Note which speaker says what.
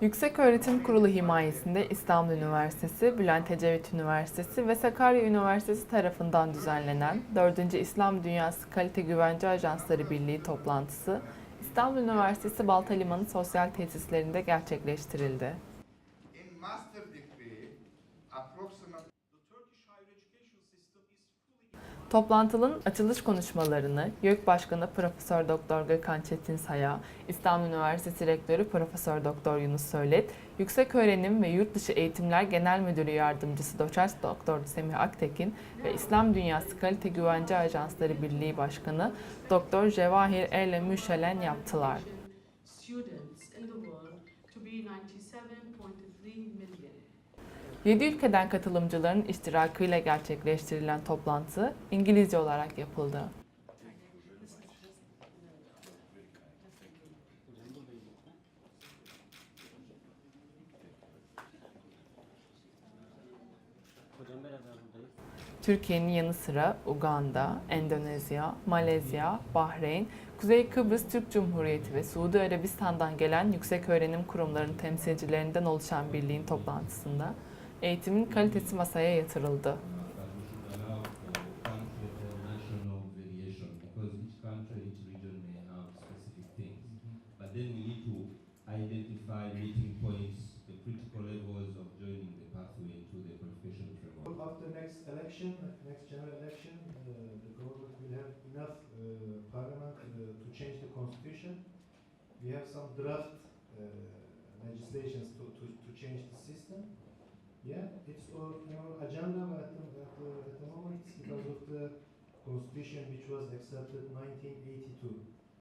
Speaker 1: Yüksek Öğretim Kurulu himayesinde İstanbul Üniversitesi, Bülent Ecevit Üniversitesi ve Sakarya Üniversitesi tarafından düzenlenen 4. İslam Dünyası Kalite Güvence Ajansları Birliği toplantısı İstanbul Üniversitesi Baltalimanı Sosyal Tesislerinde gerçekleştirildi. Toplantının açılış konuşmalarını YÖK Başkanı Profesör Doktor Gökhan Çetinsaya, İstanbul Üniversitesi Rektörü Profesör Doktor Yunus Söylet, Yükseköğrenim ve Yurtdışı Eğitimler Genel Müdürü Yardımcısı Doçent Doktor Semih Aktekin ve İslam Dünyası Kalite Güvence Ajansları Birliği Başkanı Doktor Cevahir Erle Müşelen yaptılar.
Speaker 2: students in the world to be 97.3 million.
Speaker 1: 7 ülkeden katılımcıların iştirakıyla gerçekleştirilen toplantı İngilizce olarak yapıldı. Türkiye'nin yanı sıra Uganda, Endonezya, Malezya, Bahreyn, Kuzey Kıbrıs Türk Cumhuriyeti ve Suudi Arabistan'dan gelen yükseköğrenim kurumlarının temsilcilerinden oluşan birliğin toplantısında eğitimin kalitesi masaya yatırıldı.
Speaker 3: identify meeting points, the critical levels of joining
Speaker 4: After next election, next general election, uh, the government will have enough uh, parliament uh, to change the constitution. We have some draft uh, legislations to, to, to change the system. Yeah, it's on our agenda, at the, at, the, at the moment because of the constitution which was accepted 1982.